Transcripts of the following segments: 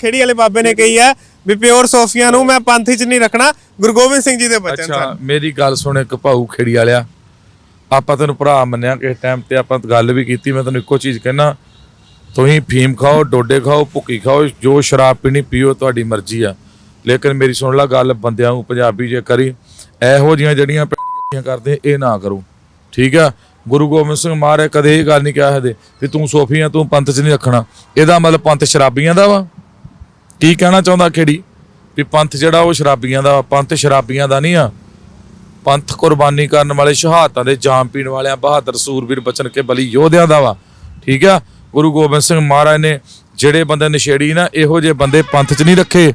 ਖੇੜੀ ਵਾਲੇ ਬਾਬੇ ਨੇ ਕਹੀ ਹੈ ਵੀ ਪਿਓਰ ਸੋਫੀਆਂ ਨੂੰ ਮੈਂ ਪੰਥ 'ਚ ਨਹੀਂ ਰੱਖਣਾ ਗੁਰੂ ਗੋਬਿੰਦ ਸਿੰਘ ਜੀ ਦੇ ਬਚਨ ਅੱਛਾ ਸਨ। ਮੇਰੀ ਗੱਲ ਸੁਣ ਇੱਕ ਭਾਊ ਖੇੜੀ ਵਾਲਿਆ। ਆਪਾਂ ਤੈਨੂੰ ਭਰਾ ਮੰਨਿਆ ਕਿਸੇ ਟਾਈਮ ਤੇ ਆਪਾਂ ਗੱਲ ਵੀ ਕੀਤੀ ਮੈਂ ਤੈਨੂੰ ਇੱਕੋ ਚੀਜ਼ ਕਹਿਣਾ ਤੁਸੀਂ ਫੀਮ ਖਾਓ ਡੋਡੇ ਖਾਓ ਭੁੱਕੀ ਖਾਓ ਜੋ ਸ਼ਰਾਬ ਪੀਣੀ ਪੀਓ ਤੁਹਾਡੀ ਮਰਜ਼ੀ ਆ। ਲੇਕਿਨ ਮੇਰੀ ਸੁਣ ਲੈ ਗੱਲ ਬੰਦਿਆਂ ਨੂੰ ਪੰਜਾਬੀ ਜੇ ਕਰੀ ਇਹੋ ਜੀਆਂ ਜਿਹੜੀਆਂ ਭੈਣੀਆਂ ਕਰਦੇ ਇਹ ਨਾ ਕਰੋ। ਠੀਕ ਆ? ਗੁਰੂ ਗੋਬਿੰਦ ਸਿੰਘ ਮਹਾਰਾਜ ਕਦੇ ਇਹ ਗੱਲ ਨਹੀਂ ਕਿਹਾ ਹਦੇ ਵੀ ਤੂੰ ਸੋਫੀਆਂ ਤੂੰ ਪੰਥ 'ਚ ਨਹੀਂ ਰੱਖਣਾ। ਇਹਦਾ ਮਤਲਬ ਪੰਥ ਸ਼ਰਾਬੀਆਂ ਦਾ ਵਾ। ਕੀ ਕਹਿਣਾ ਚਾਹੁੰਦਾ ਖੇੜੀ? ਵੀ ਪੰਥ ਜਿਹੜਾ ਉਹ ਸ਼ਰਾਬੀਆਂ ਦਾ ਵਾ, ਪੰਥ ਸ਼ਰਾਬੀਆਂ ਦਾ ਨਹੀਂ ਆ। ਪੰਥ ਕੁਰਬਾਨੀ ਕਰਨ ਵਾਲੇ ਸ਼ਹਾਦਤਾਂ ਦੇ ਜਾਮ ਪੀਣ ਵਾਲਿਆਂ ਬਹਾਦਰ ਸੂਰਬੀਰ ਬਚਨ ਕੇ ਬਲੀ ਯੋਧਿਆਂ ਦਾ ਵਾ। ਠੀਕ ਆ? ਗੁਰੂ ਗੋਬਿੰਦ ਸਿੰਘ ਮਹਾਰਾਜ ਨੇ ਜਿਹੜੇ ਬੰਦੇ ਨਸ਼ੇੜੀ ਨਾ ਇਹੋ ਜਿਹੇ ਬੰਦੇ ਪੰਥ 'ਚ ਨਹੀਂ ਰੱਖੇ।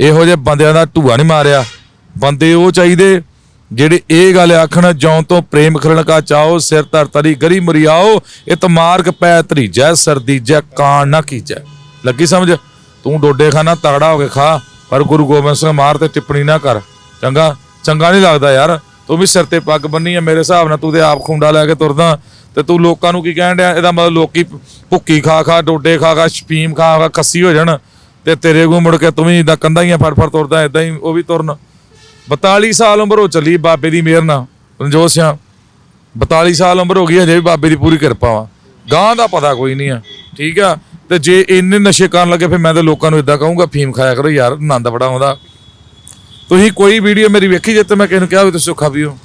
ਇਹੋ ਜਿਹੇ ਬੰਦਿਆਂ ਦਾ ਢੂਆ ਨਹੀਂ ਮਾਰਿਆ। ਬੰਦੇ ਉਹ ਚਾਹੀਦੇ ਜਿਹੜੇ ਇਹ ਗੱਲ ਆਖਣ ਜੌਂ ਤੋਂ ਪ੍ਰੇਮ ਖਲਣ ਕਾ ਚਾਓ ਸਿਰ ਧਰ ਤਰੀ ਗਰੀ ਮੁਰਿਆਓ ਇਤ ਮਾਰਗ ਪੈ ਤਰੀ ਜੈ ਸਰਦੀ ਜੈ ਕਾਣ ਨਾ ਕੀਜੈ। ਲੱਗੀ ਸਮਝ? ਤੂੰ ਡੋਡੇ ਖਾਣਾ, ਤਗੜਾ ਹੋ ਕੇ ਖਾ, ਪਰ ਗੁਰੂ ਗੋਬਿੰਦ ਸਿੰਘ ਮਾਰ ਤੇ ਟਿੱਪਣੀ ਨਾ ਕਰ। ਚੰਗਾ? ਚੰਗਾ ਨਹੀਂ ਲੱਗਦਾ ਯਾਰ। ਤੂੰ ਵੀ ਸਿਰ ਤੇ ਪੱਗ ਬੰਨੀ ਆ ਮੇਰੇ ਹਿਸਾਬ ਨਾਲ, ਤੂੰ ਤੇ ਆਪ ਖੁੰਡਾ ਲੈ ਕੇ ਤੁਰਦਾ। ਤੇ ਤੂੰ ਲੋਕਾਂ ਨੂੰ ਕੀ ਕਹਿਣ ਡਿਆ? ਇਹਦਾ ਮਤਲਬ ਲੋਕੀ ਭੁੱਕੀ ਖਾ ਖਾ, ਡੋਡੇ ਖਾ ਖਾ, ਸ਼ਪੀਮ ਖਾ ਖਾ ਕੱਸੀ ਹੋ ਜਾਣ। ਤੇ ਤੇਰੇ ਕੋ ਮੁੜ ਕੇ ਤੂੰ ਵੀ ਇਦਾਂ ਕੰਧਾਂ ਹੀ ਫੜ ਫੜ ਤੁਰਦਾ ਇਦਾਂ ਹੀ ਉਹ ਵੀ ਤੁਰਨ। 42 ਸਾਲ ਉਮਰ ਹੋ ਚੱਲੀ ਬਾਬੇ ਦੀ ਮਿਹਰ ਨਾਲ। ਰਣਜੋਤ ਸਿੰਘ 42 ਸਾਲ ਉਮਰ ਹੋ ਗਈ, ਹਜੇ ਵੀ ਬਾਬੇ ਦੀ ਪੂਰੀ ਕਿਰਪਾ ਵਾ। ਗਾਂ ਦਾ ਪਤਾ ਕੋਈ ਨਹੀਂ ਆ। ਠੀਕ ਆ? ਤੇ ਜੇ ਇੰਨੇ ਨਸ਼ੇ ਕਰਨ ਲੱਗੇ ਫਿਰ ਮੈਂ ਤਾਂ ਲੋਕਾਂ ਨੂੰ ਇਦਾਂ ਕਹੂੰਗਾ ਫੀਮ ਖਾਇਆ ਕਰੋ ਯਾਰ ਆਨੰਦ ਬੜਾ ਆਉਂਦਾ। ਤੁਸੀਂ ਕੋਈ ਵੀਡੀਓ ਮੇਰੀ ਵੇਖੀ ਜੇ ਤੇ ਮੈਂ ਕਿਸੇ ਨੂੰ ਕਿਹਾ ਵੀ ਤੁਸੀਂ ਸੁੱਖਾ ਪੀਓ।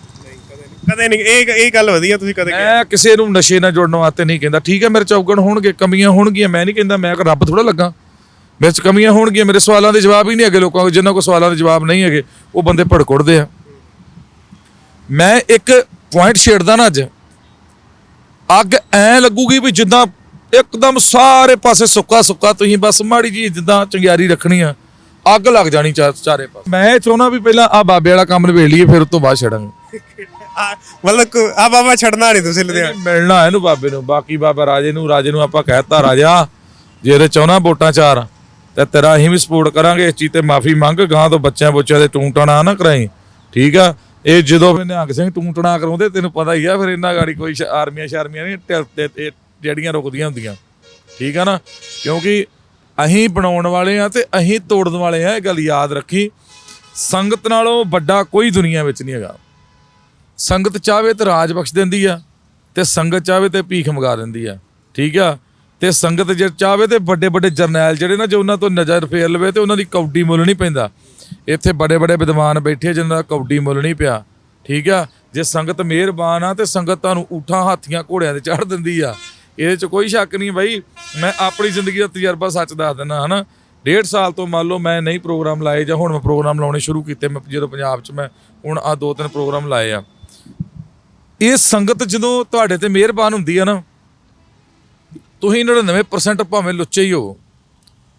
ਕਦੇ ਨਹੀਂ ਇਹ ਇਹ ਗੱਲ ਵਧੀਆ ਤੁਸੀਂ ਕਦੇ ਕਿਹਾ। ਮੈਂ ਕਿਸੇ ਨੂੰ ਨਸ਼ੇ ਨਾਲ ਜੋੜਨ ਵਾਸਤੇ ਨਹੀਂ ਕਹਿੰਦਾ। ਠੀਕ ਹੈ ਮੇਰੇ ਚੌਗਣ ਹੋਣਗੇ ਕਮੀਆਂ ਹੋਣਗੀਆਂ ਮੈਂ ਨਹੀਂ ਕਹਿੰਦਾ ਮੈਂ ਕਿ ਰੱਬ ਥੋੜਾ ਲੱਗਾ। ਮੇਰੇ ਚ ਕਮੀਆਂ ਹੋਣਗੀਆਂ ਮੇਰੇ ਸਵਾਲਾਂ ਦੇ ਜਵਾਬ ਹੀ ਨਹੀਂ ਹੈਗੇ ਲੋਕਾਂ ਕੋਲ ਜਿਨ੍ਹਾਂ ਕੋਲ ਸਵਾਲਾਂ ਦੇ ਜਵਾਬ ਨਹੀਂ ਹੈਗੇ ਉਹ ਬੰਦੇ ਭੜਕੁੜਦੇ ਆ। ਮੈਂ ਇੱਕ ਪੁਆਇੰਟ ਛੇੜਦਾ ਨਾ ਅੱਜ। ਅੱਗ ਐ ਲੱਗੂਗੀ ਵੀ ਜਿੱਦਾਂ ਇੱਕਦਮ ਸਾਰੇ ਪਾਸੇ ਸੁੱਕਾ ਸੁੱਕਾ ਤੁਸੀਂ ਬਸ ਮਾੜੀ ਜੀ ਜਿੱਦਾਂ ਚੰਗਿਆਰੀ ਰੱਖਣੀ ਆ ਅੱਗ ਲੱਗ ਜਾਣੀ ਚਾ- ਚਾਰੇ ਪਾਸੇ। ਮੈਂ ਚਾਹੁੰਦਾ ਵੀ ਪਹਿਲਾਂ ਆ ਬਾਬੇ ਵਾਲਾ ਕੰਮ ਨਿਬੇੜ ਲਈਏ ਫਿਰ ਉਸ ਤੋਂ ਬਾਅਦ ਛੜਾਂਗੇ ਆ, ਮਤਲਬ ਆ ਬਾਬਾ ਛੱਡਣਾ ਨਹੀਂ ਤੁਸੀਂ ਲੁਧਿਆਣਾ। ਮਿਲਣਾ ਇਹਨੂੰ ਬਾਬੇ ਨੂੰ ਬਾਕੀ ਬਾਬਾ ਰਾਜੇ ਨੂੰ ਰਾਜੇ ਨੂੰ ਆਪਾਂ ਕਹਿਤਾ ਰਾਜਾ ਜੇ ਇਹਦੇ ਚਾਹੁੰਦਾ ਵੋਟਾਂ ਚਾਰ ਤੇ ਤੇਰਾ ਅਸੀਂ ਵੀ ਸਪੋਰਟ ਕਰਾਂਗੇ ਇਸ ਚੀਜ਼ ਤੇ ਮਾਫੀ ਮੰਗ ਗਾਂ ਤੋਂ ਬੱਚਿਆਂ ਬੁੱਚਿਆਂ ਦੇ ਟੂੰਟਣਾ ਨਾ ਕਰਾਈ ਠੀਕ ਆ? ਇਹ ਜਦੋਂ ਫਿਰ ਨਿਹੰਗ ਸਿੰਘ ਟੂੰਟਣਾ ਕਰਾਉਂਦੇ ਤੈਨੂੰ ਪਤਾ ਹੀ ਆ ਫਿਰ ਇਹਨਾਂ ਗਾੜੀ ਕੋਈ ਸ਼- ਆਰਮੀਆਂ ਸ਼ਰਮੀਆਂ ਨਹੀਂ ਟਿਲ ਤੇ ਤੇ ਜਿਹੜੀਆਂ ਰੁਕਦੀਆਂ ਹੁੰਦੀਆਂ। ਠੀਕ ਆ ਨਾ? ਕਿਉਂਕਿ ਅਸੀਂ ਬਣਾਉਣ ਵਾਲੇ ਆ ਤੇ ਅਸੀਂ ਤੋੜਨ ਵਾਲੇ ਆ, ਇਹ ਗੱਲ ਯਾਦ ਰੱਖੀ। ਸੰਗਤ ਨਾਲੋਂ ਵੱਡਾ ਕੋਈ ਦੁਨੀਆ ਵਿੱਚ ਨਹੀਂ ਹੈਗਾ। ਸੰਗਤ ਚਾਹਵੇ ਤੇ ਰਾਜ ਬਖਸ਼ ਦਿੰਦੀ ਆ, ਤੇ ਸੰਗਤ ਚਾਹਵੇ ਤੇ ਭੀਖ ਮੰਗਾ ਦਿੰਦੀ ਆ। ਠੀਕ ਆ? ਤੇ ਸੰਗਤ ਜੇ ਚਾਹਵੇ ਤੇ ਵੱਡੇ ਵੱਡੇ ਜਰਨੈਲ ਜਿਹੜੇ ਨਾ, ਜੋ ਉਹਨਾਂ ਤੋਂ ਨਜ਼ਰ ਫੇਰ ਲਵੇ ਤੇ ਉਹਨਾਂ ਦੀ ਕੌਡੀ ਮੁੱਲ ਨਹੀਂ ਪੈਂਦਾ। ਇੱਥੇ ਬੜੇ ਬੜੇ ਵਿਦਵਾਨ ਬੈਠੇ ਆ ਜਿਨ੍ਹਾਂ ਦਾ ਕੌਡੀ ਮੁੱਲ ਨਹੀਂ ਪਿਆ। ਠੀਕ ਆ? ਜੇ ਸੰਗਤ ਮਿਹਰਬਾਨ ਆ ਤੇ ਸੰਗਤ ਤੁਹਾਨੂੰ ਊਠਾਂ, ਹਾਥੀਆਂ, ਘੋੜਿਆਂ ਤੇ ਚੜ੍ਹ ਦਿੰਦੀ ਆ। ਇਹਦੇ ਚ ਕੋਈ ਸ਼ੱਕ ਨਹੀਂ ਬਾਈ, ਮੈਂ ਆਪਣੀ ਜ਼ਿੰਦਗੀ ਦਾ ਤਜਰਬਾ ਸੱਚ ਦੱਸ ਦਿੰਦਾ, ਹਨਾ? ਡੇਢ ਸਾਲ ਤੋਂ ਮੰਨ ਲਓ ਮੈਂ ਨਹੀਂ ਪ੍ਰੋਗਰਾਮ ਲਾਏ ਜਾਂ ਹੁਣ ਮੈਂ ਪ੍ਰੋਗਰਾਮ ਲਾਉਣੇ ਸ਼ੁਰੂ ਕੀਤੇ, ਮੈਂ ਜਦੋਂ ਪੰਜਾਬ 'ਚ ਮੈਂ ਹੁਣ ਆ ਦੋ ਤਿੰਨ ਪ੍ਰੋਗਰਾਮ ਲਾਏ ਆ। ਇਹ ਸੰਗਤ ਜਦੋਂ ਤੁਹਾਡੇ ਤੇ ਮਿਹਰਬਾਨ ਹੁੰਦੀ ਆ ਨਾ, ਤੁਸੀਂ 99% ਭਾਵੇਂ ਲੁੱਚੇ ਹੀ ਹੋ।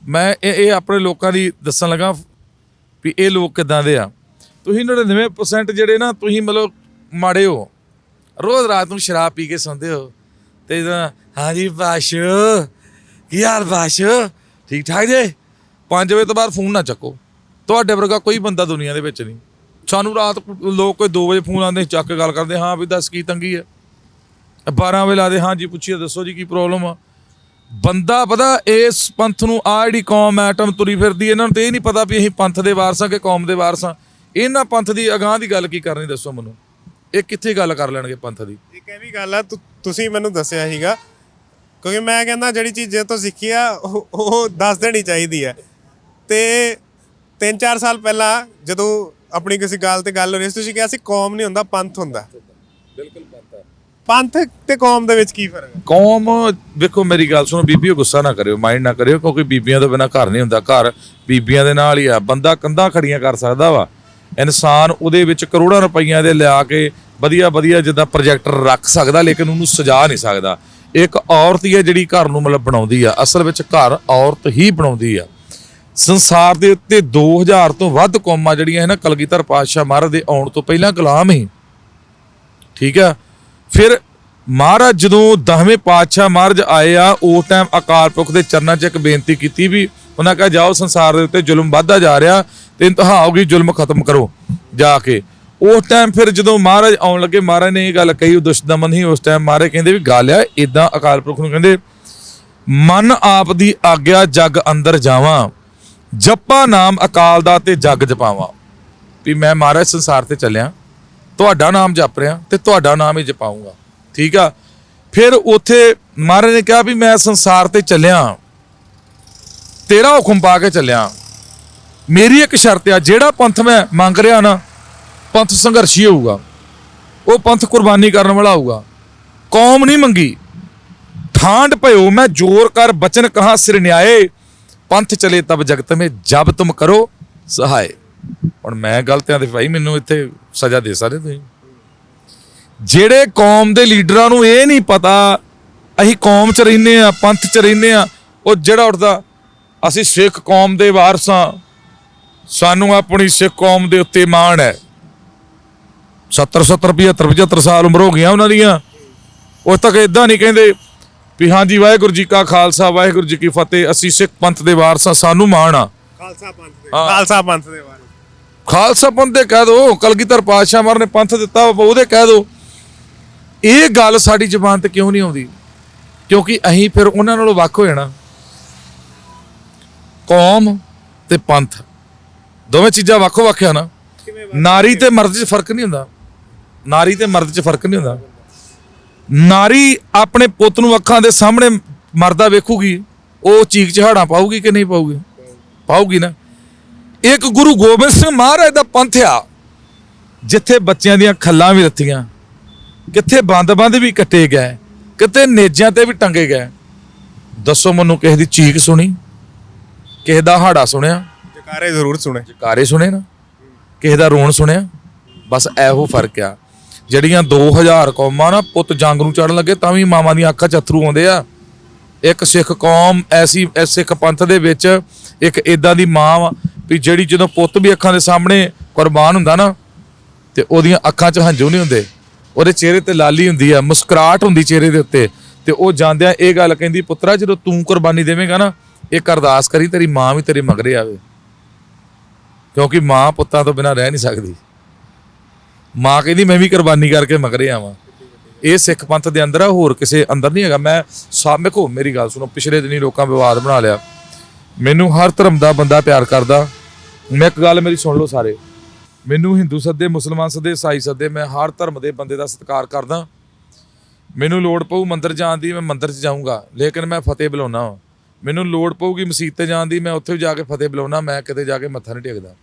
ਮੈਂ ਇਹ ਇਹ ਆਪਣੇ ਲੋਕਾਂ ਦੀ ਦੱਸਣ ਲੱਗਾ ਵੀ ਇਹ ਲੋਕ ਕਿਦਾਂ ਦੇ ਆ। ਤੁਸੀਂ 99% ਜਿਹੜੇ ਨਾ, ਤੁਸੀਂ ਮਤਲਬ ਮਾੜੇ ਹੋ। ਰੋਜ਼ ਰਾਤ ਨੂੰ ਸ਼ਰਾਬ ਪੀ ਕੇ ਸੌਂਦੇ ਹੋ। ਤੇ ਇਦਾਂ ਹਾਂਜੀ ਬਾਸ਼ੋ ਕੀ ਹਾਲ ਬਾਸ਼ੋ ਠੀਕ ਠਾਕ ਜੇ? 5 ਵਜੇ ਤੋਂ ਬਾਅਦ ਫੋਨ ਨਾ ਚੱਕੋ। ਤੁਹਾਡੇ ਵਰਗਾ ਕੋਈ ਬੰਦਾ ਦੁਨੀਆ ਦੇ ਵਿੱਚ ਨਹੀਂ। ਸਾਨੂੰ ਰਾਤ ਲੋਕ ਕੋਈ 2 ਵਜੇ ਫੋਨ ਆਉਂਦੇ, ਚੱਕ ਕੇ ਗੱਲ ਕਰਦੇ, ਹਾਂ ਵੀ ਦੱਸ ਕੀ ਤੰਗੀ ਹੈ 12 ਵਜੇ ਲਾਦੇ ਹਾਂ ਜੀ ਪੁੱਛੀਏ, ਦੱਸੋ ਜੀ ਕੀ ਪ੍ਰੋਬਲਮ ਆ। ਬੰਦਾ ਪਤਾ, ਇਸ ਪੰਥ ਨੂੰ ਆ ਜਿਹੜੀ ਕੌਮ ਐਟਮ ਤੁਰੀ ਫਿਰਦੀ, ਇਹਨਾਂ ਨੂੰ ਤੇ ਇਹ ਨਹੀਂ ਪਤਾ ਵੀ ਅਸੀਂ ਪੰਥ ਦੇ ਵਾਰਸਾਂ ਕਿ ਕੌਮ ਦੇ ਵਾਰਸਾਂ। ਇਹਨਾਂ ਪੰਥ ਦੀ ਅਗਾਹ ਦੀ ਗੱਲ ਕੀ ਕਰਨੀ, ਦੱਸੋ ਮੈਨੂੰ। ਇਹ ਕਿੱਥੇ ਗੱਲ ਕਰ ਲੈਣਗੇ ਪੰਥ ਦੀ? ਇੱਕ ਇਹ ਵੀ ਗੱਲ ਆ ਤੁ- ਤੁਸੀਂ ਮੈਨੂੰ ਦੱਸਿਆ ਸੀਗਾ ਕਿਉਂਕਿ ਮੈਂ ਕਹਿੰਦਾ ਜਿਹੜੀ ਚੀਜ਼ ਜੇ ਤੋਂ ਸਿੱਖੀ ਆ ਉਹ ਉਹ ਦੱਸ ਦੇਣੀ ਚਾਹੀਦੀ ਹੈ ਤੇ 3-4 ਸਾਲ ਪਹਿਲਾਂ ਜਦੋਂ ਆਪਣੀ ਕਿਸੇ ਗੱਲ ਤੇ ਗੱਲ ਹੋ ਰਹੀ ਸੀ ਤੁਸੀਂ ਕਿਹਾ ਸੀ ਕੌਮ ਨਹੀਂ ਹੁੰਦਾ ਪੰਥ ਹੁੰਦਾ। ਬਿਲਕੁਲ ਪੰਥ ਪੰਥ ਤੇ ਕੌਮ ਦੇ ਵਿੱਚ ਕੀ ਫ਼ਰਕ ਹੈ ਕੌਮ ਵੇਖੋ ਮੇਰੀ ਗੱਲ ਸੁਣੋ ਬੀਬੀਓ ਗੁੱਸਾ ਨਾ ਕਰਿਓ ਮਾਈਂਡ ਨਾ ਕਰਿਓ ਕਿਉਂਕਿ ਬੀਬੀਆਂ ਤੋਂ ਬਿਨਾ ਘਰ ਨਹੀਂ ਹੁੰਦਾ। ਘਰ ਬੀਬੀਆਂ ਦੇ ਨਾਲ ਹੀ ਆ ਬੰਦਾ ਕੰਧਾਂ ਖੜੀਆਂ ਕਰ ਸਕਦਾ ਵਾ। ਇਨਸਾਨ ਉਹਦੇ ਵਿੱਚ ਕਰੋੜਾਂ ਰੁਪਈਆਂ ਦੇ ਲਿਆ ਕੇ ਵਧੀਆ ਵਧੀਆ ਜਿੱਦਾਂ ਪ੍ਰੋਜੈਕਟਰ ਰੱਖ ਸਕਦਾ, ਲੇਕਿਨ ਉਹਨੂੰ ਸਜਾ ਨਹੀਂ ਸਕਦਾ। ਇੱਕ ਔਰਤ ਹੀ ਹੈ ਜਿਹੜੀ ਘਰ ਨੂੰ ਮਤਲਬ ਬਣਾਉਂਦੀ ਆ। ਅਸਲ ਵਿੱਚ ਘਰ ਔਰਤ ਹੀ ਬਣਾਉਂਦੀ ਆ। ਸੰਸਾਰ ਦੇ ਉੱਤੇ 2000 ਤੋਂ ਵੱਧ ਕੌਮਾਂ ਜਿਹੜੀਆਂ ਹੈ ਨਾ ਕਲਗੀਧਰ ਪਾਤਸ਼ਾਹ ਮਹਾਰਾਜ ਦੇ ਆਉਣ ਤੋਂ ਪਹਿਲਾਂ ਗੁਲਾਮ ਹੀ ਠੀਕ ਆ? ਫਿਰ ਮਹਾਰਾਜ ਜਦੋਂ 10ਵੇਂ ਪਾਤਸ਼ਾਹ ਮਹਾਰਾਜ ਆਏ ਆ, ਉਸ ਟਾਈਮ ਅਕਾਲ ਪੁਰਖ ਦੇ ਚਰਨਾਂ 'ਚ ਇੱਕ ਬੇਨਤੀ ਕੀਤੀ ਵੀ, ਉਹਨਾਂ ਕਹਾ, ਜਾਓ ਸੰਸਾਰ ਦੇ ਉੱਤੇ ਜ਼ੁਲਮ ਵੱਧਦਾ ਜਾ ਰਿਹਾ। ਤੇ ਇੰਤਹਾ ਹੋ ਗਈ ਜ਼ੁਲਮ ਖਤਮ ਕਰੋ ਜਾ ਕੇ। ਉਸ ਟਾਈਮ ਫਿਰ ਜਦੋਂ ਮਹਾਰਾਜ ਆਉਣ ਲੱਗੇ, ਮਹਾਰਾਜ ਨੇ ਇਹ ਗੱਲ ਕਹੀ, ਉਹ ਦੁਸ਼ਮਨ ਹੀ ਉਸ ਟਾਈਮ ਮਹਾਰਾਜ ਕਹਿੰਦੇ ਵੀ ਗੱਲ ਆ ਇਦਾਂ ਅਕਾਲ ਪੁਰਖ ਨੂੰ ਕਹਿੰਦੇ, ਮਨ ਆਪ ਦੀ ਆਗਿਆ ਜਗ ਅੰਦਰ ਜਾਵਾਂ, ਜਪਾ ਨਾਮ ਅਕਾਲ ਦਾ ਤੇ ਜਗ ਜਪਾਵਾਂ। ਵੀ ਮੈਂ ਮਹਾਰਾਜ ਸੰਸਾਰ ਤੇ ਚੱਲਿਆ, ਤੁਹਾਡਾ ਨਾਮ ਜਪ ਰਿਹਾ ਤੇ ਤੁਹਾਡਾ ਨਾਮ ਹੀ ਜਪਾਉਂਗਾ। ਠੀਕ ਆ? ਫਿਰ ਉੱਥੇ ਮਹਾਰਾਜ ਨੇ ਕਿਹਾ ਵੀ ਮੈਂ ਸੰਸਾਰ ਤੇ ਚੱਲਿਆ, ਤੇਰਾ ਹੁਕਮ ਪਾ ਕੇ ਚੱਲਿਆ। ਮੇਰੀ ਇੱਕ ਸ਼ਰਤ ਆ, ਜਿਹੜਾ ਪੰਥ ਮੈਂ ਮੰਗ ਰਿਹਾ ਨਾ, ਪੰਥ ਸੰਘਰਸ਼ੀ ਹੋਊਗਾ। ਉਹ ਪੰਥ ਕੁਰਬਾਨੀ ਕਰਨ ਵਾਲਾ ਹੋਊਗਾ। ਕੌਮ ਨਹੀਂ ਮੰਗੀ। ਠਾਂਡ ਭਇਓ, ਮੈਂ ਜੋਰ ਕਰ ਬਚਨ ਕਹਾ ਸਿਰ ਨਿਆਏ। ਪੰਥ ਚਲੇ ਤਬ ਜਗਤ ਮੇ, ਜਬ ਤੁਮ ਕਰੋ ਸਹਾਏ। ਹੁਣ ਮੈਂ ਗਲਤੀਆਂ ਤੇ ਭਾਈ, ਮੈਨੂੰ ਇੱਥੇ ਸਜ਼ਾ ਦੇ ਸਕਦੇ ਤੁਸੀਂ? ਜਿਹੜੇ ਕੌਮ ਦੇ ਲੀਡਰਾਂ ਨੂੰ ਇਹ ਨਹੀਂ ਪਤਾ, ਅਸੀਂ ਕੌਮ 'ਚ ਰਹਿੰਦੇ ਆ ਪੰਥ 'ਚ ਰਹਿੰਦੇ ਆ ਉਹ ਜਿਹੜਾ ਉੱਠਦਾ, ਅਸੀਂ ਸਿੱਖ ਕੌਮ ਦੇ ਵਾਰਸ ਹਾਂ ਸਾਨੂੰ ਆਪਣੀ ਸਿੱਖ ਕੌਮ ਦੇ ਉੱਤੇ ਮਾਣ ਹੈ। 70 70 75 75 ਸਾਲ ਉਮਰ ਹੋ ਗਈਆਂ ਉਹਨਾਂ ਦੀਆਂ। ਉਸ ਤੱਕ ਇਦਾਂ ਨਹੀਂ ਕਹਿੰਦੇ ਵੀ ਹਾਂਜੀ ਵਾਹਿਗੁਰੂ ਜੀ ਕਾ ਖਾਲਸਾ ਵਾਹਿਗੁਰੂ ਜੀ ਕੀ ਫਤਿਹ ਅਸੀਂ ਸਿੱਖ ਪੰਥ ਦੇ ਵਾਰਸ ਹਾਂ ਸਾਨੂੰ ਮਾਣ ਆ। ਖਾਲਸਾ ਪੰਥ ਦੇ। ਖਾਲਸਾ ਪੰਥ ਦੇ ਬਾਰੇ ਖਾਲਸਾ ਪੰਥ ਦੇ ਕਹਿ ਦੋ ਕਲਗੀਧਰ ਪਾਤਸ਼ਾਹ ਮਰ ਨੇ ਪੰਥ ਦਿੱਤਾ ਉਹਦੇ ਕਹਿ ਦੋ। ਇਹ ਗੱਲ ਸਾਡੀ ਜ਼ੁਬਾਨ ਤੇ ਕਿਉਂ ਨਹੀਂ ਆਉਂਦੀ? ਕਿਉਂਕਿ ਅਸੀਂ ਫਿਰ ਉਹਨਾਂ ਨਾਲੋਂ ਵੱਖ ਹੋ ਜਾਣਾ ਕੌਮ ਤੇ ਪੰਥ। ਦੋਵੇਂ ਚੀਜ਼ਾਂ ਵੱਖੋ ਵੱਖ ਆ ਨਾ। ਕਿਵੇਂ ਨਾਰੀ ਤੇ ਮਰਦ 'ਚ ਫ਼ਰਕ ਨਹੀਂ ਹੁੰਦਾ। ਨਾਰੀ ਤੇ ਮਰਦ 'ਚ ਫ਼ਰਕ ਨਹੀਂ ਹੁੰਦਾ। ਨਾਰੀ ਆਪਣੇ ਪੁੱਤ ਨੂੰ ਅੱਖਾਂ ਦੇ ਸਾਹਮਣੇ ਮਰਦਾ ਵੇਖੂਗੀ ਉਹ ਚੀਕ ਚਹਾੜਾ ਪਾਊਗੀ ਕਿ ਨਹੀਂ ਪਾਊਗੀ? ਪਾਊਗੀ ਨਾ। ਇੱਕ ਗੁਰੂ ਗੋਬਿੰਦ ਸਿੰਘ ਮਹਾਰਾਜ ਦਾ ਪੰਥ ਆ ਜਿੱਥੇ ਬੱਚਿਆਂ ਦੀਆਂ ਖੱਲਾਂ ਵੀ ਰੱਥੀਆਂ ਕਿੱਥੇ ਬੰਦ-ਬੰਦ ਵੀ ਕੱਟੇ ਗਏ ਕਿਤੇ ਨੇਜਾਂ ਤੇ ਵੀ ਟੰਗੇ ਗਏ। ਦੱਸੋ ਮੈਨੂੰ ਕਿਸੇ ਦੀ ਚੀਕ ਸੁਣੀ ਕਿਸੇ ਦਾ ਹਾੜਾ ਸੁਣਿਆ? ਜਕਾਰੇ ਜ਼ਰੂਰ ਸੁਣੇ। ਜਕਾਰੇ ਸੁਣੇ ਨਾ, ਕਿਸੇ ਦਾ ਰੋਣ ਸੁਣਿਆ, ਬਸ ਇਹੋ ਫ਼ਰਕ ਆ। ਜਿਹੜੀਆਂ 2000 ਕੌਮਾਂ ਨਾ ਪੁੱਤ ਜੰਗ ਨੂੰ ਚੜਨ ਲੱਗੇ, ਤਾਂ ਵੀ ਮਾਵਾਂ ਦੀਆਂ ਅੱਖਾਂ 'ਚ ਅਥਰੂ ਆਉਂਦੇ ਆ। ਇੱਕ ਸਿੱਖ ਕੌਮ ਐਸੀ ਸਿੱਖ ਪੰਥ ਦੇ ਵਿੱਚ ਇੱਕ ਇਦਾਂ ਦੀ ਮਾਂ ਵਾ ਵੀ ਜਿਹੜੀ ਜਦੋਂ ਪੁੱਤ ਵੀ ਅੱਖਾਂ ਦੇ ਸਾਹਮਣੇ ਕੁਰਬਾਨ ਹੁੰਦਾ ਨਾ, ਤੇ ਉਹਦੀਆਂ ਅੱਖਾਂ 'ਚ ਹੰਝੂ ਨਹੀਂ ਹੁੰਦੇ। ਉਹਦੇ ਚਿਹਰੇ ਤੇ ਲਾਲੀ ਹੁੰਦੀ ਆ, ਮੁਸਕਰਾਹਟ ਹੁੰਦੀ ਚਿਹਰੇ ਦੇ ਉੱਤੇ। ਤੇ ਉਹ ਜਾਂਦਿਆਂ ਇਹ ਗੱਲ ਕਹਿੰਦੀ, ਪੁੱਤਰਾ, ਜਦੋਂ ਤੂੰ ਕੁਰਬਾਨੀ ਦੇਵੇਂਗਾ ਨਾ ਇਹ ਅਰਦਾਸ ਕਰੀ, ਤੇਰੀ ਮਾਂ ਵੀ ਤੇਰੇ ਮਗਰੇ ਆਵੇ। ਕਿਉਂਕਿ ਮਾਂ ਪੁੱਤਾਂ ਤੋਂ ਬਿਨਾਂ ਰਹਿ ਨਹੀਂ ਸਕਦੀ। ਮਾਂ ਕਹਿੰਦੀ, ਮੈਂ ਵੀ ਕੁਰਬਾਨੀ ਕਰਕੇ ਮਗਰੇ ਆਵਾਂ। ਇਹ ਸਿੱਖ ਪੰਥ ਦੇ ਅੰਦਰ ਆ, ਹੋਰ ਕਿਸੇ ਅੰਦਰ ਨਹੀਂ ਹੈਗਾ। ਮੈਂ ਸਾ ਵੇਖੋ ਮੇਰੀ ਗੱਲ ਸੁਣੋ, ਪਿਛਲੇ ਦਿਨੀ ਲੋਕਾਂ ਵਿਵਾਦ ਬਣਾ ਲਿਆ। ਮੈਨੂੰ ਹਰ ਧਰਮ ਦਾ ਬੰਦਾ ਪਿਆਰ ਕਰਦਾ। ਮੈਂ ਇੱਕ ਗੱਲ ਮੇਰੀ ਸੁਣ ਲਓ ਸਾਰੇ। ਮੈਨੂੰ ਹਿੰਦੂ ਸੱਦੇ, ਮੁਸਲਮਾਨ ਸੱਦੇ, ਈਸਾਈ ਸੱਦੇ, ਮੈਂ ਹਰ ਧਰਮ ਦੇ ਬੰਦੇ ਦਾ ਸਤਿਕਾਰ ਕਰਦਾ। ਮੈਨੂੰ ਲੋੜ ਪਊ ਮੰਦਰ ਜਾਣ ਦੀ, ਮੈਂ ਮੰਦਰ 'ਚ ਜਾਊਂਗਾ। ਲੇਕਿਨ ਮੈਂ ਫਤਿਹ ਬੁਲਾਉਣਾ ਹਾਂ ਮੈਨੂੰ ਲੋੜ ਪਊਗੀ ਮਸੀਤ ਤੇ ਜਾਣ ਦੀ, ਮੈਂ ਉੱਥੇ ਵੀ ਜਾ ਕੇ ਫਤਿਹ ਬੁਲਾਉਣਾ ਮੈਂ ਕਿਤੇ ਜਾ ਕੇ ਮੱਥਾ ਨਹੀਂ ਟੇਕਦਾ।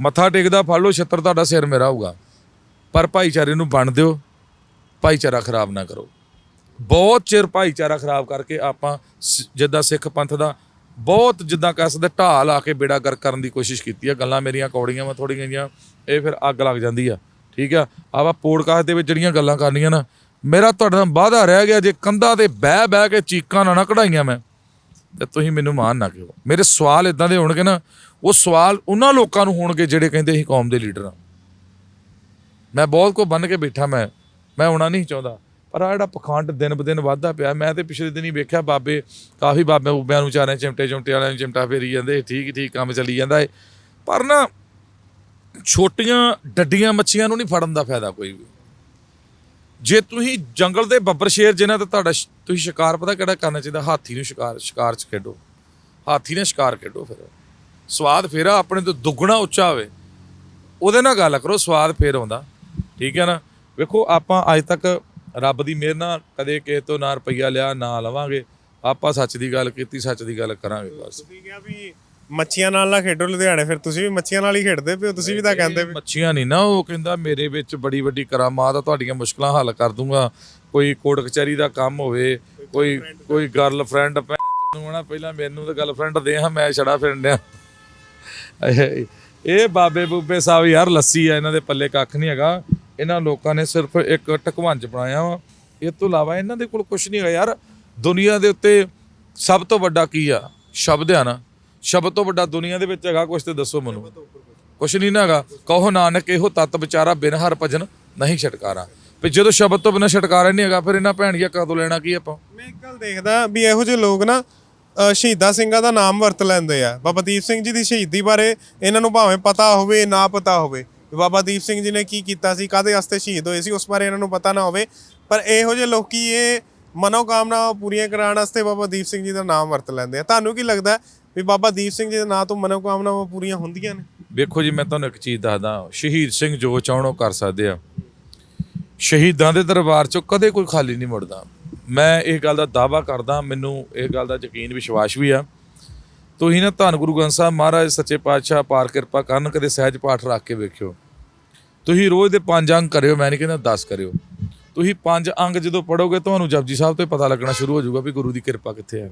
ਮੱਥਾ ਟੇਕਦਾ, ਫੜ ਲਓ, ਛੱਤਰ ਤੁਹਾਡਾ ਸਿਰ ਮੇਰਾ ਹੋਊਗਾ। ਪਰ ਭਾਈਚਾਰੇ ਨੂੰ ਬਣ ਦਿਓ, ਭਾਈਚਾਰਾ ਖਰਾਬ ਨਾ ਕਰੋ। ਬਹੁਤ ਚਿਰ ਭਾਈਚਾਰਾ ਖਰਾਬ ਕਰਕੇ ਆਪਾਂ ਸ- ਜਿੱਦਾਂ ਸਿੱਖ ਪੰਥ ਦਾ, ਬਹੁਤ ਜਿੱਦਾਂ ਕਹਿ ਸਕਦੇ ਢਾਲ ਆ ਕੇ ਬੇੜਾ ਗਰ ਕਰਨ ਦੀ ਕੋਸ਼ਿਸ਼ ਕੀਤੀ ਆ, ਗੱਲਾਂ ਮੇਰੀਆਂ ਕੌੜੀਆਂ ਵਾ ਥੋੜੀਆਂ ਜੀਆਂ ਇਹ ਫਿਰ ਅੱਗ ਲੱਗ ਜਾਂਦੀ ਆ, ਠੀਕ ਆ? ਆਪਾਂ ਪੋਡਕਾਸਟ ਦੇ ਵਿੱਚ ਜਿਹੜੀਆਂ ਗੱਲਾਂ ਕਰਨੀਆਂ ਨਾ, ਮੇਰਾ ਤੁਹਾਡੇ ਨਾਲ ਵਾਅਦਾ ਰਹਿ ਗਿਆ, ਜੇ ਕੰਧਾਂ ਤੇ ਬਹਿ ਬਹਿ ਕੇ ਚੀਕਾਂ ਨਾ ਨਾ ਕਢਾਈਆਂ ਮੈਂ। ਤੇ ਤੁਸੀਂ ਮੈਨੂੰ ਮਾਨ ਨਾ ਕਿਓ ਮੇਰੇ ਸਵਾਲ ਇਦਾਂ ਦੇ ਹੋਣਗੇ ਨਾ, ਉਹ ਸਵਾਲ ਉਹਨਾਂ ਲੋਕਾਂ ਨੂੰ ਹੋਣਗੇ ਜਿਹੜੇ ਕਹਿੰਦੇ ਅਸੀਂ ਕੌਮ ਦੇ ਲੀਡਰ ਆ ਮੈਂ ਬਹੁਤ ਕੋ ਬੰਨ ਕੇ ਬੈਠਾ ਮੈਂ ਮੈਂ ਹੋਣਾ ਨਹੀਂ ਚਾਹੁੰਦਾ। ਪਰ ਆ ਜਿਹੜਾ ਪਖੰਡ ਦਿਨ ਬ ਦਿਨ ਵੱਧਦਾ ਪਿਆ, ਮੈਂ ਤੇ ਪਿਛਲੇ ਦਿਨ ਹੀ ਵੇਖਿਆ ਬਾਬੇ, ਕਾਫੀ ਬਾਬੇ ਬੂਬਿਆਂ ਨੂੰ ਚਾਰੇ ਚਿਮਟੇ ਚਿਮਟੇ ਵਾਲਿਆਂ ਨੂੰ ਚਿਮਟਾ ਫੇਰੀ ਜਾਂਦੇ ਠੀਕ ਠੀਕ ਕੰਮ ਚੱਲੀ ਜਾਂਦਾ ਏ ਪਰ ਨਾ ਛੋਟੀਆਂ ਡੱਡੀਆਂ ਮੱਛੀਆਂ ਨੂੰ ਨਹੀਂ ਫੜਨ ਦਾ ਫਾਇਦਾ ਕੋਈ ਵੀ। ਜੇ ਤੁਸੀਂ ਜੰਗਲ ਦੇ ਬੱਬਰ ਸ਼ੇਰ ਜਿਨ੍ਹਾਂ ਤੇ ਤੁਹਾਡਾ ਤੁਸੀਂ ਸ਼ਿਕਾਰ ਪਤਾ ਕਿਹੜਾ ਕਰਨਾ ਚਾਹੀਦਾ? ਹਾਥੀ ਨੂੰ ਸ਼ਿਕਾਰ ਸ਼ਿਕਾਰ 'ਚ ਖੇਡੋ। ਹਾਥੀ ਨੇ ਸ਼ਿਕਾਰ ਖੇਡੋ ਫਿਰ। ਸਵਾਦ ਫੇਰ ਆ, ਆਪਣੇ ਤੋਂ ਦੁੱਗਣਾ ਉੱਚਾ ਹੋਵੇ। ਉਹਦੇ ਨਾਲ ਗੱਲ ਕਰੋ, ਸਵਾਦ ਫੇਰ ਆਉਂਦਾ। ਠੀਕ ਹੈ ਨਾ? ਵੇਖੋ, ਆਪਾਂ ਅੱਜ ਤੱਕ ਰੱਬ ਦੀ ਮਿਹਰ ਨਾਲ ਕਦੇ ਕਿਸੇ ਤੋਂ ਨਾ ਰੁਪਈਆ ਲਿਆ, ਨਾ ਲਵਾਂਗੇ। ਆਪਾਂ ਸੱਚ ਦੀ ਗੱਲ ਕੀਤੀ, ਸੱਚ ਦੀ ਗੱਲ ਕਰਾਂਗੇ ਬਸ। ਤੁਸੀਂ ਕਿਹਾ ਵੀ ਮੱਛੀਆਂ ਨਾਲ ਨਾ ਖੇਡੋ ਲੁਧਿਆਣੇ ਫਿਰ ਤੁਸੀਂ ਵੀ ਮੱਛੀਆਂ ਨਾਲ ਹੀ ਖੇਡਦੇ ਪਿਓ ਤੁਸੀਂ ਵੀ ਤਾਂ ਕਹਿੰਦੇ ਵੀ ਮੱਛੀਆਂ ਨਹੀਂ ਨਾ ਉਹ ਕਹਿੰਦਾ ਮੇਰੇ ਵਿੱਚ ਬੜੀ ਵੱਡੀ ਕਰਾਮਾਤ ਆ ਤੁਹਾਡੀਆਂ ਮੁਸ਼ਕਲਾਂ ਹੱਲ ਕਰ ਦੂੰਗਾ। ਕੋਈ ਕੋਰਟ ਕਚਹਿਰੀ ਦਾ ਕੰਮ ਹੋਵੇ ਕੋਈ ਕੋਈ ਗਰਲਫ੍ਰੈਂਡ ਨੂੰ ਹਨਾ ਪਹਿਲਾਂ ਮੈਨੂੰ ਤਾਂ ਗਰਲਫ੍ਰੈਂਡ ਦੇ ਹਾਂ ਮੈਂ ਛੜਾ ਫਿਰਨਿਆ ਇਹ ਬਾਬੇ ਬੂਬੇ ਸਾਹਿਬ ਯਾਰ ਲੱਸੀ ਆ ਇਹਨਾਂ ਦੇ ਪੱਲੇ ਕੱਖ ਨਹੀਂ ਹੈਗਾ। ਇਹਨਾਂ ਲੋਕਾਂ ਨੇ ਸਿਰਫ ਇੱਕ ਟਕਵੰਜ ਬਣਾਇਆ ਵਾ। ਇਹ ਤੋਂ ਇਲਾਵਾ ਇਹਨਾਂ ਦੇ ਕੋਲ ਕੁਝ ਨਹੀਂ ਹੈਗਾ ਯਾਰ। ਦੁਨੀਆ ਦੇ ਉੱਤੇ ਸਭ ਤੋਂ ਵੱਡਾ ਕੀ ਆ? ਸ਼ਬਦ ਆ ਨਾ। ਸ਼ਬਦ ਤੋਂ ਵੱਡਾ ਦੁਨੀਆ ਦੇ ਵਿੱਚ ਹੈਗਾ ਕੁਝ ਤੇ ਦੱਸੋ ਮੈਨੂੰ। ਕੁਛ ਨਹੀਂ ਨਾ ਹੈਗਾ। ਕਹੋ ਨਾਨਕ ਇਹੋ ਤਤ ਵਿਚਾਰਾ ਬਿਨ ਹਰ ਭਜਨ ਨਹੀਂ ਛਟਕਾਰਾ। ਵੀ ਜਦੋਂ ਸ਼ਬਦ ਤੋਂ ਬਿਨਾ ਛਟਕਾਰਾ ਨਹੀਂ ਹੈਗਾ ਫਿਰ ਇਹਨਾਂ ਭੈਣੀਆਂ ਕਦੋਂ ਲੈਣਾ ਕੀ ਆਪਾਂ? ਮੈਂ ਇੱਕ ਗੱਲ ਦੇਖਦਾ ਵੀ ਇਹੋ ਜਿਹੇ ਲੋਕ ਨਾ ਅ, ਸਿੰਘਾਂ ਦਾ ਨਾਮ ਵਰਤ ਲੈਂਦੇ ਆ। ਬਾਬਾ ਦੀਪ ਸਿੰਘ ਜੀ ਦੀ ਸ਼ਹੀਦੀ ਬਾਰੇ ਇਹਨਾਂ ਨੂੰ ਭਾਵੇਂ ਪਤਾ ਹੋਵੇ ਨਾ ਪਤਾ ਹੋਵੇ। ਬਾਬਾ ਦੀਪ ਸਿੰਘ ਜੀ ਨੇ ਕੀ ਕੀਤਾ ਸੀ ਕਾਦੇ ਵਾਸਤੇ ਸ਼ਹੀਦ ਹੋਏ ਸੀ ਉਸ ਬਾਰੇ ਇਹਨਾਂ ਨੂੰ ਪਤਾ ਨਾ ਹੋਵੇ। ਪਰ ਇਹੋ ਜਿਹੇ ਲੋਕੀ ਇਹ ਮਨੋਕਾਮਨਾਵਾਂ ਪੂਰੀਆਂ ਕਰਾਉਣ ਵਾਸਤੇ ਬਾਬਾ ਦੀਪ ਸਿੰਘ ਜੀ ਦਾ ਨਾਮ ਵਰਤ ਲੈਂਦੇ ਆ। ਤੁਹਾਨੂੰ ਕੀ ਲੱਗਦਾ ਵੀ ਬਾਬਾ ਦੀਪ ਸਿੰਘ ਜੀ ਦੇ ਨਾਂ ਤੋਂ ਮਨੋਕਾਮਨਾਵਾਂ ਪੂਰੀਆਂ ਹੁੰਦੀਆਂ ਨੇ। ਵੇਖੋ ਜੀ, ਮੈਂ ਤੁਹਾਨੂੰ ਇੱਕ ਚੀਜ਼ ਦੱਸਦਾ। ਸ਼ਹੀਦ ਸਿੰਘ ਜੋ ਚਾਹਣ ਉਹ ਕਰ ਸਕਦੇ ਆ। ਸ਼ਹੀਦਾਂ ਦੇ ਦਰਬਾਰ ਚੋਂ ਕਦੇ ਕੋਈ ਖਾਲੀ ਨਹੀਂ ਮੁੜਦਾ। ਮੈਂ ਇਹ ਗੱਲ ਦਾ ਦਾਵਾ ਕਰਦਾ, ਮੈਨੂੰ ਇਹ ਗੱਲ ਦਾ ਯਕੀਨ ਵਿਸ਼ਵਾਸ ਵੀ ਆ। ਤੁਸੀਂ ਨਾ ਧੰਨ ਗੁਰੂ ਗ੍ਰੰਥ ਸਾਹਿਬ ਮਹਾਰਾਜ ਸੱਚੇ ਪਾਤਸ਼ਾਹ ਪਾਰ ਕਿਰਪਾ ਕਰਨ, ਕਦੇ ਸਹਿਜ ਪਾਠ ਰੱਖ ਕੇ ਵੇਖਿਓ। ਤੁਸੀਂ ਰੋਜ਼ ਦੇ ਪੰਜ ਅੰਗ ਕਰਿਓ, ਮੈਂ ਨਹੀਂ ਕਹਿੰਦਾ 10 ਕਰਿਓ। ਤੁਸੀਂ ਪੰਜ ਅੰਗ ਜਦੋਂ ਪੜੋਗੇ ਤੁਹਾਨੂੰ ਜਪਜੀ ਸਾਹਿਬ ਤੋਂ ਪਤਾ ਲੱਗਣਾ ਸ਼ੁਰੂ ਹੋ ਜਾਊਗਾ ਵੀ ਗੁਰੂ ਦੀ ਕਿਰਪਾ ਕਿੱਥੇ ਹੈ।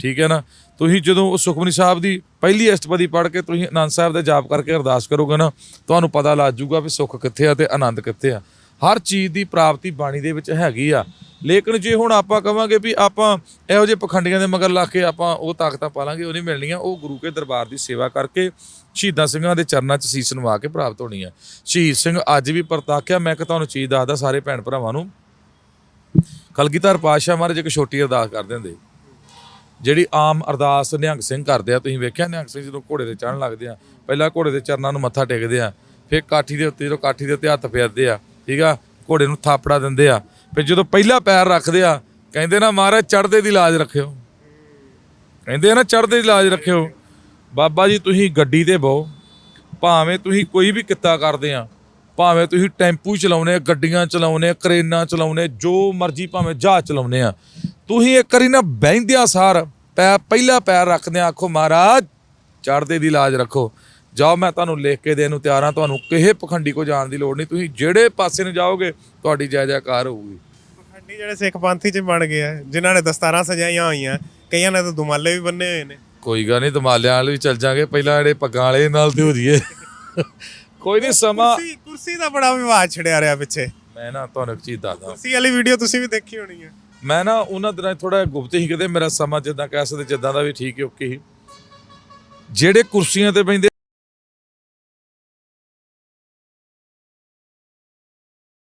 ਠੀਕ ਹੈ ਨਾ? ਤੁਸੀਂ ਜਦੋਂ ਉਹ ਸੁਖਮਨੀ ਸਾਹਿਬ ਦੀ ਪਹਿਲੀ ਅਸ਼ਟਪਦੀ ਪੜ੍ਹ ਕੇ ਤੁਸੀਂ ਆਨੰਦ ਸਾਹਿਬ ਦਾ ਜਾਪ ਕਰਕੇ ਅਰਦਾਸ ਕਰੋਗੇ ਨਾ, ਤੁਹਾਨੂੰ ਪਤਾ ਲੱਗ ਜਾਊਗਾ ਵੀ ਸੁੱਖ ਕਿੱਥੇ ਆ ਤੇ ਆਨੰਦ ਕਿੱਥੇ ਆ। ਹਰ ਚੀਜ਼ ਦੀ ਪ੍ਰਾਪਤੀ ਬਾਣੀ ਦੇ ਵਿੱਚ ਹੈਗੀ ਆ। ਲੇਕਿਨ ਜੇ ਹੁਣ ਆਪਾਂ ਕਵਾਂਗੇ ਵੀ ਆਪਾਂ ਇਹੋ ਜਿਹੇ ਪਖੰਡੀਆਂ ਦੇ ਮਗਰ ਲਾ ਕੇ ਆਪਾਂ ਉਹ ਤਾਕਤਾਂ ਪਾਲਾਂਗੇ, ਉਹ ਨਹੀਂ ਮਿਲਣੀਆਂ, ਉਹ ਗੁਰੂ ਕੇ ਦਰਬਾਰ ਦੀ ਸੇਵਾ ਕਰਕੇ ਸ਼ਹੀਦਾਂ ਸਿੰਘਾਂ ਦੇ ਚਰਨਾਂ 'ਚ ਸੀਸ ਨਵਾ ਕੇ ਪ੍ਰਾਪਤ ਹੋਣੀ ਆ ਸ਼ਹੀਦ ਸਿੰਘ ਅੱਜ ਵੀ ਪ੍ਰਤਾਖਿਆ ਮੈਂ ਕਿ ਤੁਹਾਨੂੰ ਚੀਜ਼ ਦੱਸਦਾ, ਸਾਰੇ ਭੈਣ ਭਰਾਵਾਂ ਨੂੰ। ਕਲਗੀਧਰ ਪਾਤਸ਼ਾਹ ਮਹਾਰਾਜ ਇੱਕ ਛੋਟੀ ਅਰਦਾਸ ਕਰਦੇ ਹੁੰਦੇ। ਜਿਹੜੀ ਆਮ ਅਰਦਾਸ ਨਿਹੰਗ ਸਿੰਘ ਕਰਦੇ ਆ, ਤੁਸੀਂ ਵੇਖਿਆ ਨਿਹੰਗ ਸਿੰਘ ਜਦੋਂ ਘੋੜੇ ਤੇ ਚੜਨ ਲੱਗਦੇ ਆ, ਪਹਿਲਾਂ ਘੋੜੇ ਦੇ ਚਰਨਾਂ ਨੂੰ ਮੱਥਾ ਟੇਕਦੇ ਆ, ਫਿਰ ਕਾਠੀ ਦੇ ਉੱਤੇ, ਜਦੋਂ ਕਾਠੀ ਦੇ ਉੱਤੇ ਹੱਥ ਫੇਰਦੇ ਆ, ਠੀਕ ਆ, ਘੋੜੇ ਨੂੰ ਥਾਪੜਾ ਦਿੰਦੇ ਆ, ਫਿਰ ਜਦੋਂ ਪਹਿਲਾ ਪੈਰ ਰੱਖਦੇ ਆ, ਕਹਿੰਦੇ ਨਾ ਮਹਾਰਾਜ ਚੜਦੇ ਦੀ ਲਾਜ ਰੱਖਿਓ। ਕਹਿੰਦੇ ਆ ਨਾ ਚੜਦੇ ਦੀ ਲਾਜ ਰੱਖਿਓ। ਬਾਬਾ ਜੀ ਤੁਸੀਂ ਗੱਡੀ ਤੇ ਬਹੋ, ਭਾਵੇਂ ਤੁਸੀਂ ਕੋਈ ਵੀ ਕਿੱਤਾ ਕਰਦੇ ਆ, ਭਾਵੇਂ ਤੁਸੀਂ ਟੈਂਪੂ ਚਲਾਉਨੇ ਆ, ਗੱਡੀਆਂ ਚਲਾਉਨੇ ਆ, ਕਰੇਨਾਂ ਚਲਾਉਨੇ ਜੋ ਮਰਜ਼ੀ ਭਾਵੇਂ ਜਹਾਜ਼ ਚਲਾਉਨੇ ਆ ਤੁਸੀਂ ਇੱਕ ਵਾਰੀ ਨਾ ਬਹਿੰਦਿਆਂ ਸਾਰ ਪੈ ਪਹਿਲਾ ਪੈਰ ਰੱਖਦੇ ਆਖੋ ਮਹਾਰਾਜ ਚੜਦੇ ਦੀ ਲਾਜ ਰੱਖੋ। ਜਾਓ ਮੈਂ ਤੁਹਾਨੂੰ ਲਿਖ ਕੇ ਦੇਣ ਨੂੰ ਤਿਆਰ ਹਾਂ। ਤੁਹਾਨੂੰ ਕਿਸੇ ਪਖੰਡੀ ਕੋ ਜਾਣ ਦੀ ਲੋੜ ਨਹੀਂ। ਤੁਸੀਂ ਜਿਹੜੇ ਪਾਸੇ ਨੂੰ ਜਾਓਗੇ ਤੁਹਾਡੀ ਜੈ ਜੈਕਾਰ ਹੋਊਗੀ। ਪਖੰਡੀ ਜਿਹੜੇ ਸਿੱਖ ਪੰਥੀ ਚ ਬਣ ਗਏ ਆ ਜਿਨ੍ਹਾਂ ਨੇ ਦਸਤਾਰਾਂ ਸਜਾਈਆਂ ਹੋਈਆਂ ਕਈਆਂ ਨੇ ਤਾਂ ਦੁਮਾਲੇ ਵੀ ਬੰਨੇ ਹੋਏ ਨੇ। ਕੋਈ ਗੱਲ ਨਹੀਂ ਦਮਾਲਿਆਂ ਵਾਲੇ ਵੀ ਚੱਲ ਜਾਾਂਗੇ। ਪਹਿਲਾਂ ਜਿਹੜੇ ਪੱਗਾਂ ਵਾਲੇ ਨਾਲ ਤੇ ਹੋ ਜੀਏ ਕੋਈ ਨਹੀਂ ਸਮਾਂ ਕੁਰਸੀ ਕੁਰਸੀ ਦਾ ਬੜਾ ਵਿਵਾਦ ਛਿੜਿਆ ਰਿਹਾ ਪਿੱਛੇ। ਮੈਂ ਨਾ ਤੁਹਾਨੂੰ ਇੱਕ ਚੀਜ਼ ਦੱਸਦਾ। ਕੁਰਸੀ ਵਾਲੀ ਵੀਡੀਓ ਤੁਸੀਂ ਵੀ ਦੇਖੀ ਹੋਣੀ ਹੈ ਮੈਂ ਨਾ ਉਹਨਾਂ ਦਿਨਾਂ ਥੋੜਾ ਗੁਪਤ ਹੀ ਕਿਤੇ ਮੇਰਾ ਸਮਾਂ ਜਿੱਦਾਂ ਕਹਿ ਸਕਦੇ ਜਿੱਦਾਂ ਦਾ ਵੀ ਠੀਕ ਹੀ, ਓਕੇ ਹੀ। ਜਿਹੜੇ ਕੁਰਸੀਆਂ ਤੇ ਬੈਂਦੇ